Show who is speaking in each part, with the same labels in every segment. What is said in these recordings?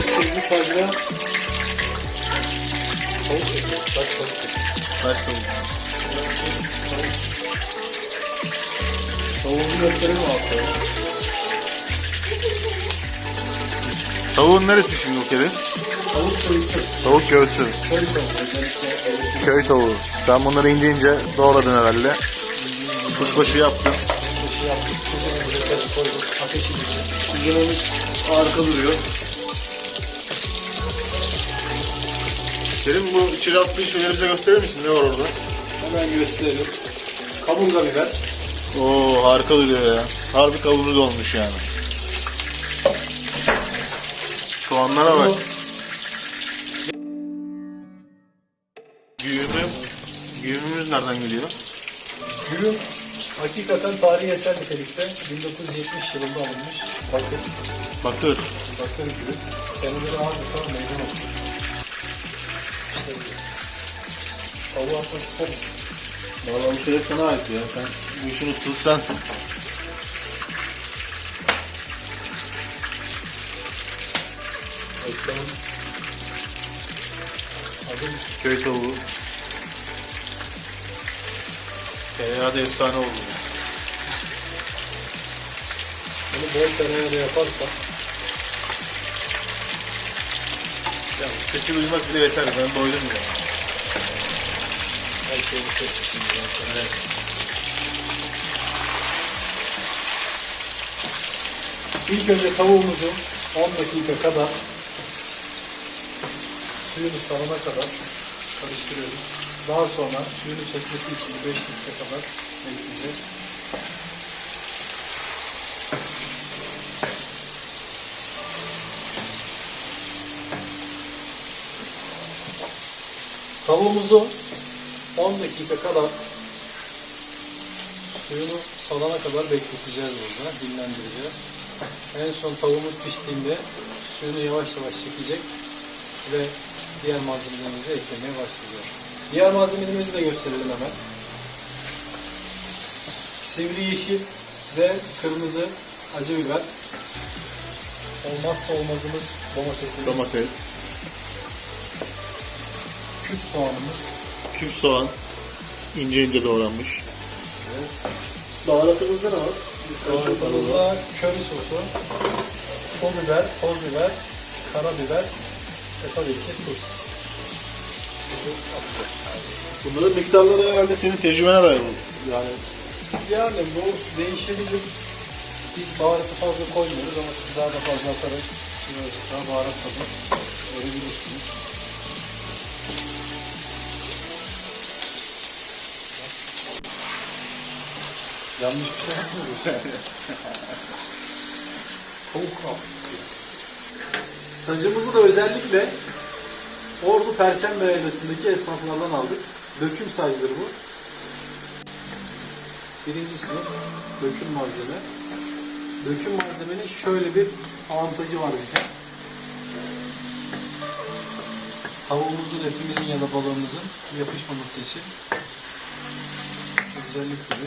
Speaker 1: Biz şimdi sadece tavuk ekliyoruz. Saç tavuk ekliyoruz.
Speaker 2: Kaç tavuk?
Speaker 1: Tavuğunu gösterelim.
Speaker 2: Tavuğun neresi şimdi o kere?
Speaker 1: Tavuk koyusu.
Speaker 2: Tavuk göğsü.
Speaker 1: Köy tavuğu. Özellikle
Speaker 2: Köy tavuğu. Sen bunları ince ince doğradın herhalde. Kuşbaşı yaptın.
Speaker 1: şey yaptık. Da koyduk. Ateşi düştük.
Speaker 2: Kuzenimiz harika duruyor. Kerim bu içeri attığın şeyleri bize gösterir misin? Ne var orada?
Speaker 1: Hemen gösterelim. Kaburga biber.
Speaker 2: Oo harika duruyor ya. Harbi kavrulu olmuş yani. Soğanlara bak. Güğümü, güğümümüz nereden geliyor?
Speaker 1: Gülüm hakikaten tarihi eser nitelikte 1970 yılında alınmış. Bakın,
Speaker 2: Bakır.
Speaker 1: bakın gülüm. Seneleri adeta meydan okumuş. Tavuğu atmak ister misin?
Speaker 2: Vallahi bu hep sana ait ya. Sen bu işin ustası sensin.
Speaker 1: Eklemem. Hazır mısın?
Speaker 2: Köy tavuğu. Tereyağı da efsane oldu.
Speaker 1: Bunu bol tereyağıyla yaparsan
Speaker 2: Ya sesi duymak bile yeter. Ben doydum ya.
Speaker 1: her şey bu sesli şimdi zaten.
Speaker 2: Evet.
Speaker 1: İlk önce tavuğumuzu 10 dakika kadar suyunu salana kadar karıştırıyoruz. Daha sonra suyunu çekmesi için 5 dakika kadar bekleyeceğiz. Tavuğumuzu 10 dakika kadar suyunu salana kadar bekleteceğiz burada, dinlendireceğiz. En son tavuğumuz piştiğinde suyunu yavaş yavaş çekecek ve diğer malzemelerimizi eklemeye başlayacağız. Diğer malzemelerimizi de gösterelim hemen. Sivri yeşil ve kırmızı acı biber. Olmazsa olmazımız domatesimiz.
Speaker 2: Domates,
Speaker 1: Küp soğanımız.
Speaker 2: küp soğan, ince ince doğranmış. Baharatımızda ne var?
Speaker 1: Baharatımızda köri sosu, pul biber, toz biber, karabiber ve tabii ki tuz.
Speaker 2: Bunların miktarları herhalde senin tecrübene dayalı. Yani
Speaker 1: Yani bu değişebilir. Biz baharatı fazla koymuyoruz ama siz daha da fazla atarak birazcık daha baharat tadı verebilirsiniz. Yanlış bir şey yapmıyoruz. Tavuk kal. Sacımızı da özellikle Ordu Perşembe Yaylası'ndaki esnaflardan aldık. Döküm sacdır bu. Birinci sınıf döküm malzeme. Döküm malzemenin şöyle bir avantajı var bize. Tavuğumuzun, etimizin ya da balığımızın yapışmaması için özellik gibi.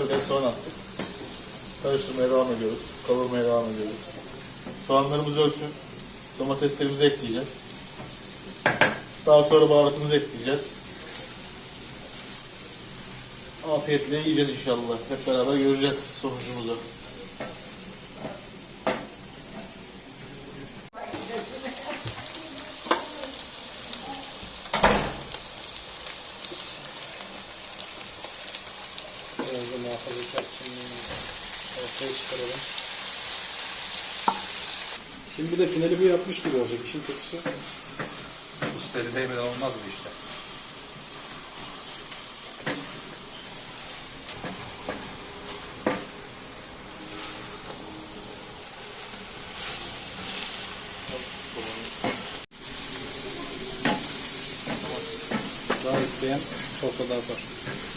Speaker 2: adet soğan attık. Karıştırmaya devam ediyoruz. Kavurmaya devam ediyoruz. Soğanlarımız ölsün. Domateslerimizi ekleyeceğiz. Daha sonra baharatımızı ekleyeceğiz. Afiyetle yiyeceğiz inşallah. Hep beraber göreceğiz sonucumuzu.
Speaker 1: Şimdi bir de finali bu yapmış gibi olacak işin kötüsü.
Speaker 2: Bu
Speaker 1: steli değmeden olmaz bu işte. Daha isteyen sofrada hazır.